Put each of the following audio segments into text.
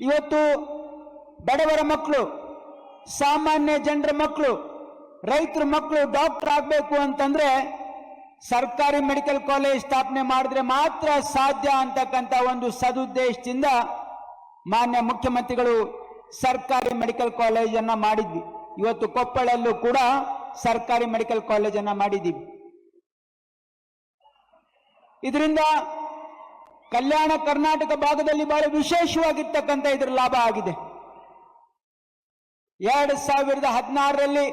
ಇವತ್ತು ಬಡವರ ಮಕ್ಕಳು, ಸಾಮಾನ್ಯ ಜನರ ಮಕ್ಕಳು, ರೈತರ ಮಕ್ಕಳು ಡಾಕ್ಟರ್ ಆಗಬೇಕು ಅಂತಂದ್ರೆ ಸರ್ಕಾರಿ ಮೆಡಿಕಲ್ ಕಾಲೇಜ್ ಸ್ಥಾಪನೆ ಮಾಡಿದ್ರೆ ಮಾತ್ರ ಸಾಧ್ಯ ಅಂತಕ್ಕಂಥ ಒಂದು ಸದುದ್ದೇಶದಿಂದ ಮಾನ್ಯ ಮುಖ್ಯಮಂತ್ರಿಗಳು ಸರ್ಕಾರಿ ಮೆಡಿಕಲ್ ಕಾಲೇಜನ್ನ ಮಾಡಿದ್ವಿ. ಇವತ್ತು ಕೊಪ್ಪಳಲ್ಲೂ ಕೂಡ ಸರ್ಕಾರಿ ಮೆಡಿಕಲ್ ಕಾಲೇಜನ್ನು ಮಾಡಿದ್ದೀವಿ. ಇದರಿಂದ ಕಲ್ಯಾಣ ಕರ್ನಾಟಕ ಭಾಗದಲ್ಲಿ ಬಹಳ ವಿಶೇಷವಾಗಿರ್ತಕ್ಕಂಥ ಇದರ ಲಾಭ ಆಗಿದೆ. ಎರಡು ಸಾವಿರದ ಹದಿನಾರರಲ್ಲಿ,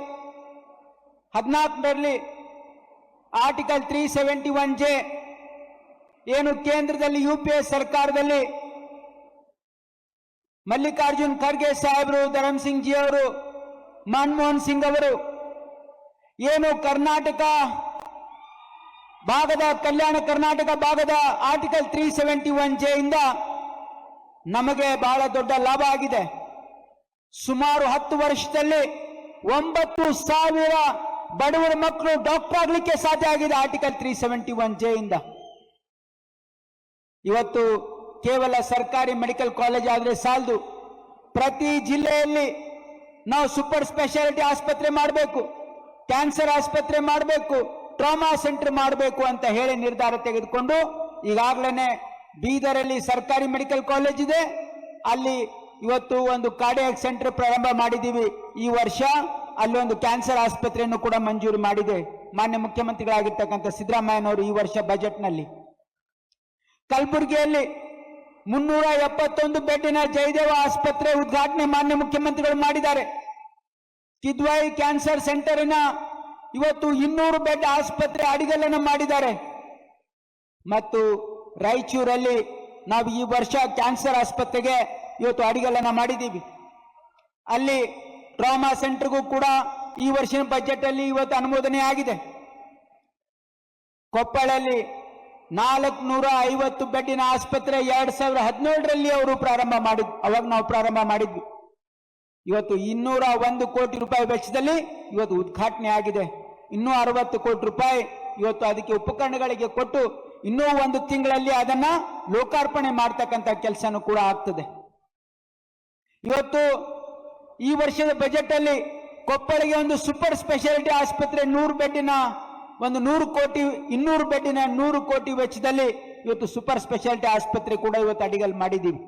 ಹದಿನಾಲ್ಕರಲ್ಲಿ article three seventy one J ಏನು ಕೇಂದ್ರದಲ್ಲಿ ಯು ಪಿ ಎ ಸರ್ಕಾರದಲ್ಲಿ ಮಲ್ಲಿಕಾರ್ಜುನ್ ಖರ್ಗೆ ಸಾಹೇಬರು, ಧರಮ್ ಸಿಂಗ್ ಜಿ ಅವರು, ಮನಮೋಹನ್ ಸಿಂಗ್ ಅವರು ಏನು ಕರ್ನಾಟಕ ಭಾಗದ ಕಲ್ಯಾಣ ಕರ್ನಾಟಕ ಭಾಗದ article three seventy one J ಇಂದ ನಮಗೆ ಬಹಳ ದೊಡ್ಡ ಲಾಭ ಆಗಿದೆ. ಸುಮಾರು ಹತ್ತು ವರ್ಷದಲ್ಲಿ ಒಂಬತ್ತು ಸಾವಿರ ಬಡವರ ಮಕ್ಕಳು ಡಾಕ್ಟರ್ ಆಗಲಿಕ್ಕೆ ಸಾಧ್ಯ ಆಗಿದೆ article three seventy one J ಇಂದ. ಇವತ್ತು ಕೇವಲ ಸರ್ಕಾರಿ ಮೆಡಿಕಲ್ ಕಾಲೇಜ್ ಆದರೆ ಸಾಲದು. ಪ್ರತಿ ಜಿಲ್ಲೆಯಲ್ಲಿ ನಾವು ಸೂಪರ್ ಸ್ಪೆಷಾಲಿಟಿ ಆಸ್ಪತ್ರೆ ಮಾಡಬೇಕು. ಕ್ಯಾನ್ಸರ್ ಆಸ್ಪತ್ರೆ ಮಾಡಬೇಕು. ಟ್ರಾಮಾ ಸೆಂಟರ್ ಮಾಡಬೇಕು ಅಂತ ಹೇಳಿ ನಿರ್ಧಾರ ತೆಗೆದುಕೊಂಡು ಈಗಾಗಲೇ ಬೀದರಲ್ಲಿ ಸರ್ಕಾರಿ ಮೆಡಿಕಲ್ ಕಾಲೇಜ್ ಇದೆ. ಅಲ್ಲಿ ಇವತ್ತು ಒಂದು ಕಾರ್ಡಿಯಾಕ್ ಸೆಂಟರ್ ಪ್ರಾರಂಭ ಮಾಡಿದ್ದೀವಿ. ಈ ವರ್ಷ ಅಲ್ಲಿ ಒಂದು ಕ್ಯಾನ್ಸರ್ ಆಸ್ಪತ್ರೆಯನ್ನು ಕೂಡ ಮಂಜೂರು ಮಾಡಿದೆ. ಮಾನ್ಯ ಮುಖ್ಯಮಂತ್ರಿಗಳಾಗಿರ್ತಕ್ಕಂಥ ಸಿದ್ದರಾಮಯ್ಯನವರು ಈ ವರ್ಷ ಬಜೆಟ್ನಲ್ಲಿ. ಕಲಬುರಗಿಯಲ್ಲಿ ಮುನ್ನೂರ ಎಪ್ಪತ್ತೊಂದು ಬೆಡ್ಡಿನ ಜಯದೇವ ಆಸ್ಪತ್ರೆ ಉದ್ಘಾಟನೆ ಮಾನ್ಯ ಮುಖ್ಯಮಂತ್ರಿಗಳು ಮಾಡಿದ್ದಾರೆ. ಕಿದ್ವಾಯಿ ಕ್ಯಾನ್ಸರ್ ಸೆಂಟರಿನ ಇವತ್ತು ಇನ್ನೂರು ಬೆಡ್ ಆಸ್ಪತ್ರೆ ಅಡಿಗಲನ್ನು ಮಾಡಿದ್ದಾರೆ. ಮತ್ತು ರಾಯಚೂರಲ್ಲಿ ನಾವು ಈ ವರ್ಷ ಕ್ಯಾನ್ಸರ್ ಆಸ್ಪತ್ರೆಗೆ ಇವತ್ತು ಅಡಿಗಲನ್ನು ಮಾಡಿದ್ದೀವಿ. ಅಲ್ಲಿ ಟ್ರಾಮಾ ಸೆಂಟರ್ಗೂ ಕೂಡ ಈ ವರ್ಷದ ಬಜೆಟ್ ಅಲ್ಲಿ ಇವತ್ತು ಅನುಮೋದನೆ ಆಗಿದೆ. ಕೊಪ್ಪಳಲ್ಲಿ ನಾಲ್ಕು ನೂರ ಐವತ್ತು ಬೆಡ್ಡಿನ ಆಸ್ಪತ್ರೆ ಎರಡ್ ಸಾವಿರದ ಹದಿನೇಳರಲ್ಲಿ ಅವರು ಪ್ರಾರಂಭ ಮಾಡಿದ್, ಅವಾಗ ನಾವು ಪ್ರಾರಂಭ ಮಾಡಿದ್ವಿ. ಇವತ್ತು ಇನ್ನೂರ ಒಂದು ಕೋಟಿ ರೂಪಾಯಿ ವೆಚ್ಚದಲ್ಲಿ ಇವತ್ತು ಉದ್ಘಾಟನೆ ಆಗಿದೆ. ಇನ್ನೂ ಅರವತ್ತು ಕೋಟಿ ರೂಪಾಯಿ ಇವತ್ತು ಅದಕ್ಕೆ ಉಪಕರಣಗಳಿಗೆ ಕೊಟ್ಟು ಇನ್ನೂ ಒಂದು ತಿಂಗಳಲ್ಲಿ ಅದನ್ನ ಲೋಕಾರ್ಪಣೆ ಮಾಡ್ತಕ್ಕಂಥ ಕೆಲಸನೂ ಕೂಡ ಆಗ್ತದೆ. ಇವತ್ತು ಈ ವರ್ಷದ ಬಜೆಟ್ ಅಲ್ಲಿ ಕೊಪ್ಪಳಿಗೆ ಒಂದು ಸೂಪರ್ ಸ್ಪೆಷಾಲಿಟಿ ಆಸ್ಪತ್ರೆ ನೂರು ಬೆಡ್ಡಿನ ಒಂದು ನೂರು ಕೋಟಿ, ಇನ್ನೂರು ಬೆಡ್ಡಿನ ನೂರು ಕೋಟಿ ವೆಚ್ಚದಲ್ಲಿ ಇವತ್ತು ಸೂಪರ್ ಸ್ಪೆಷಾಲಿಟಿ ಆಸ್ಪತ್ರೆ ಕೂಡ ಇವತ್ತು ಅಡಿಗಲ್ ಮಾಡಿದ್ದೀವಿ.